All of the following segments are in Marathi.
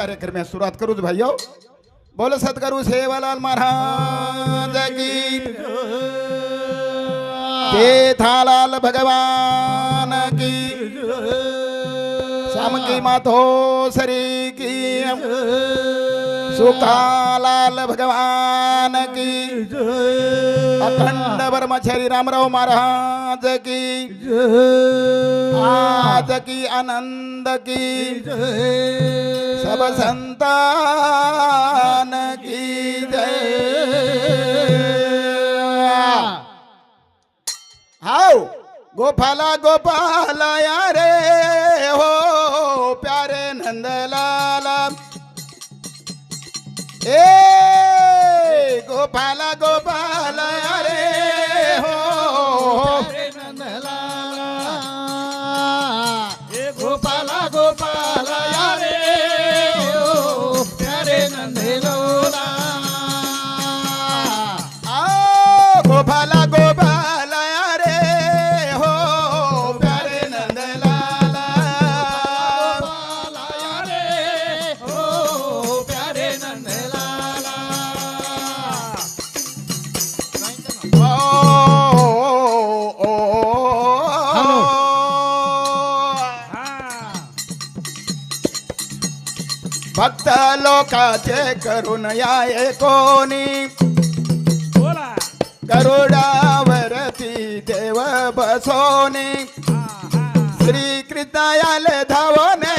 कार्यक्रम सुरुवात करूच भाई बोल सद्गुरु सेवालाल महाराज की थालाल भगवान की श्याम की माधो सरी की सुखालाल भगवान की अखंड ब्रह्मचारी रामराव महाराज की। आज की आनंद की। सब संतान की जय। हाउ। गोपाला गोपाला यारे हो प्यारे नंदलाला। ए गोपाला गोपाला यारे हो लोकाचे करून या कोणी? बोला. गरुडावरती देव बसोनी. श्री कृष्णायाले धावने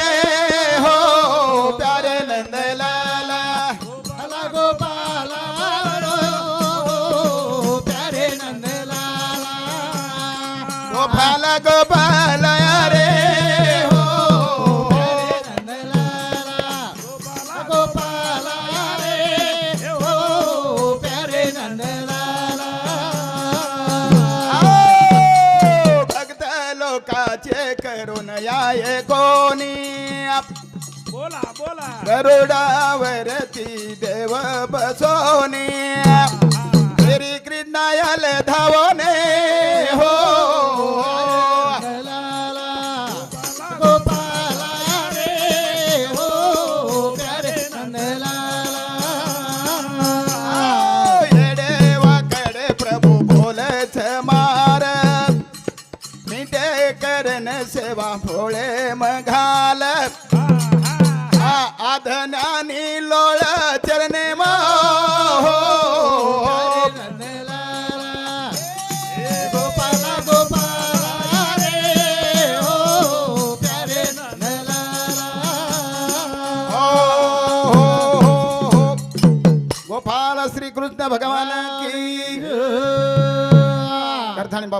गरुडावरती देव बसोनी श्री कृष्णायाल धावने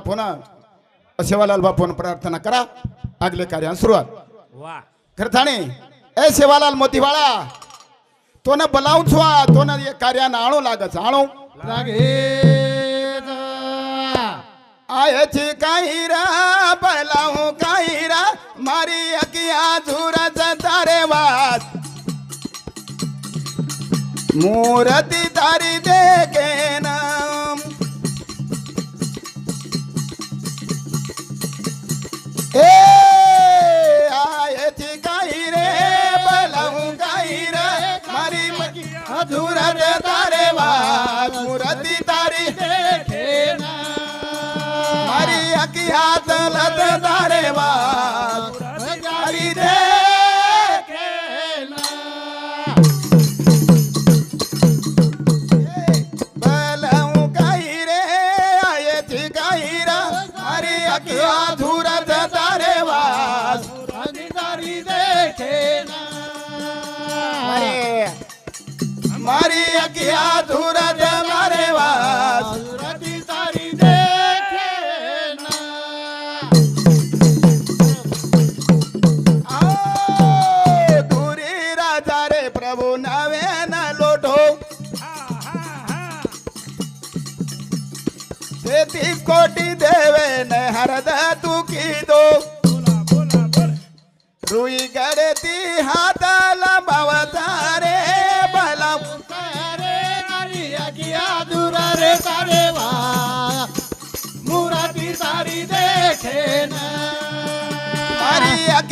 करथाणी बापू ना सेवालाल बापून प्रार्थना करा. आगले कार्यान सुरुवात. वा. करथाणी ए सेवालाल मोतीवाळा तो न बोलावून छुआ तो न ये कार्यान आणू लागच. आणू लागे आयची काही रा बोलावू काही रा मारी अकिया झुरच तारे वास मूर्ती तारी देखे नाम झुरच तारे वास मूर्ती तारी देखे ना मारी अकिया चलत तारे वास तारी मारी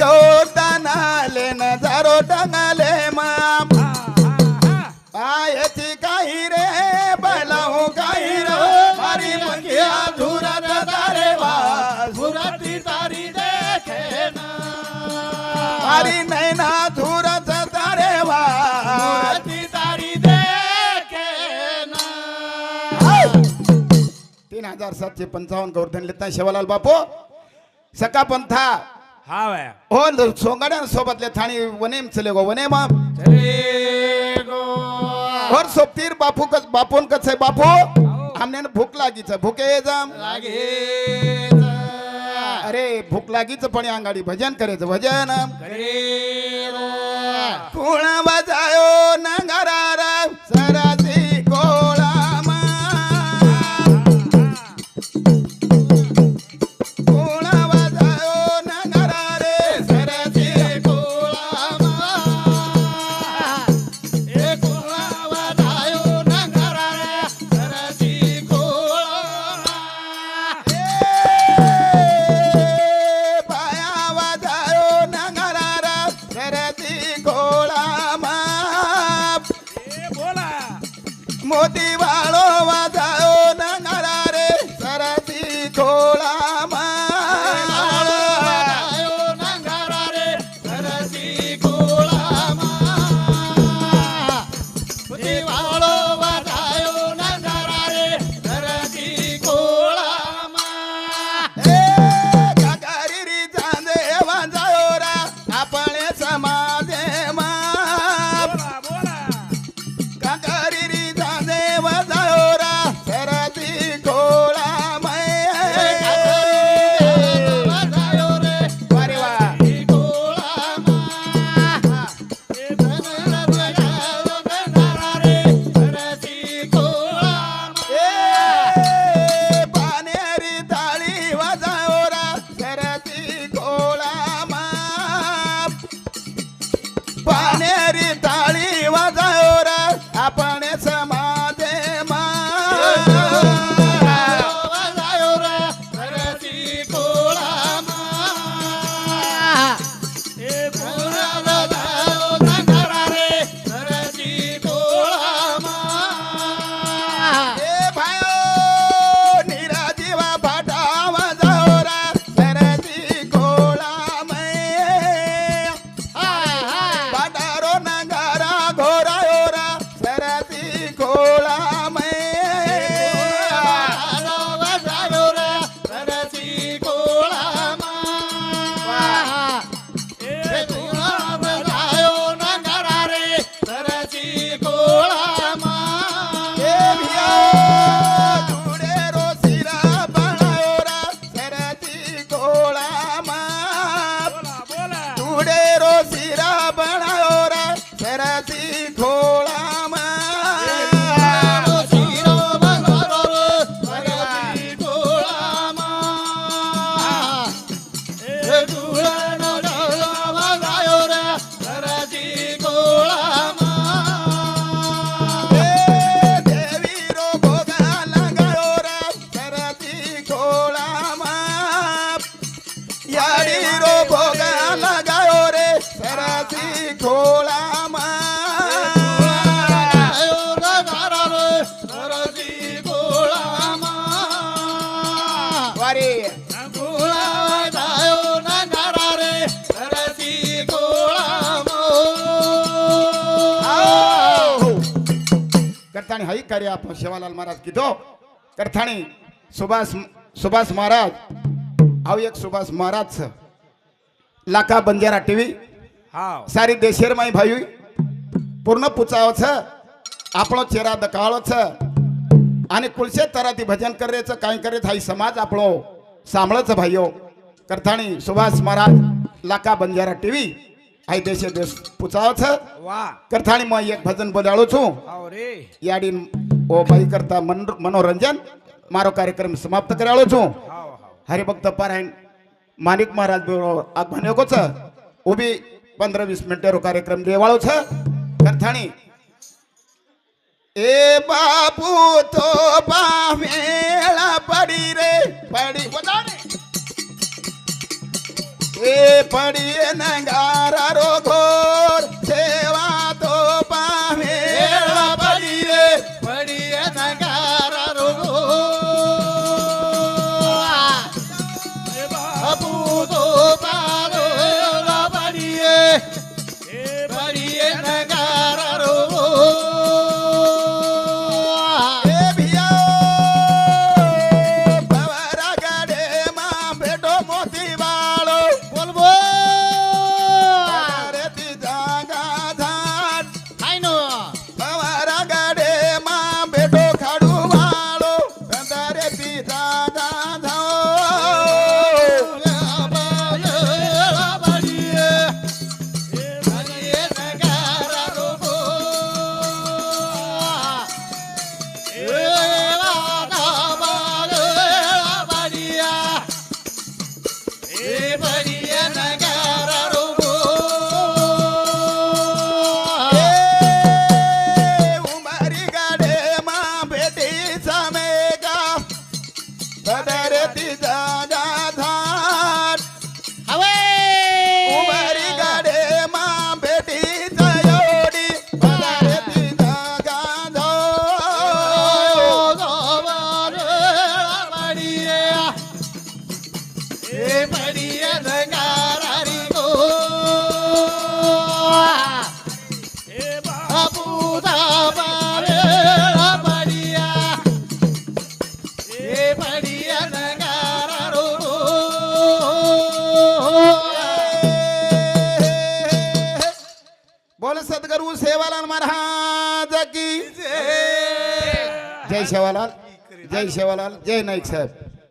गौतानाले नजारो टंगाले माम. आयची काही रे बलवू काही रे. मारी मंगिया धुरत तारे वा ती तारी देखे ना. मारी नैना धुरत तारे वा मुराटी तारी देखे ना. तीन हजार सातशे पंचावन्न गोवर्धन लिहिता शेवालाल बापू. सका पंथा. हा हो थाणी वनेम चले गो वने मग चले गो. और सोबतीर बापू कस बापून कस बापू? आमने भूक लागीच भूके जाम. लागे अरे भूक लागीच पण या अंगाडी भजन करायचं भजन. कुण बजायो नंगरार सरासी ಮೋದಿ ಬಾಳ કરતાણી હઈ કર્યા પણ શિવાલાલ મહારાજ કીધો કરતાણી સુભાષ સુભાષ મહારાજ આવું એક સુભાષ મહારાજ છે લાખા બંજારા ટીવી સારી દેશેરમાં ભાઈ પૂર્ણ પૂછાવો છે આપણો ચહેરા દકાળો છે અને કુલસે તરાથી ભજન કરે છે કાંઈ કરે થાય સમાજ આપણો સાંભળો છો ભાઈઓ કરથાણી સુભાષ મહારાજ લાકા બંજારા ટીવી આ દેશે દેશ પૂછાવો છે વાહ કરથાણીમાં એક ભજન બોલાડું છું આવ રે યાડી ઓ ભાઈ કરતા મન- મનોરંજન મારો કાર્યક્રમ સમાપ્ત કરાવ્યો છું હાવ હાવ હરિભક્ત પારાયણ માનિક મહારાજ આગમન યોગો છે ઉભી પંદર વીસ મિનિટેરો કાર્યક્રમ દેવાળો છે કરથાણી એ બાપુ તો પામેળા પડી રે પડી બધાને એ પડીએ નંગારા રોગો जय शेवालाल जय शेवालाल जय नाईक साहेब.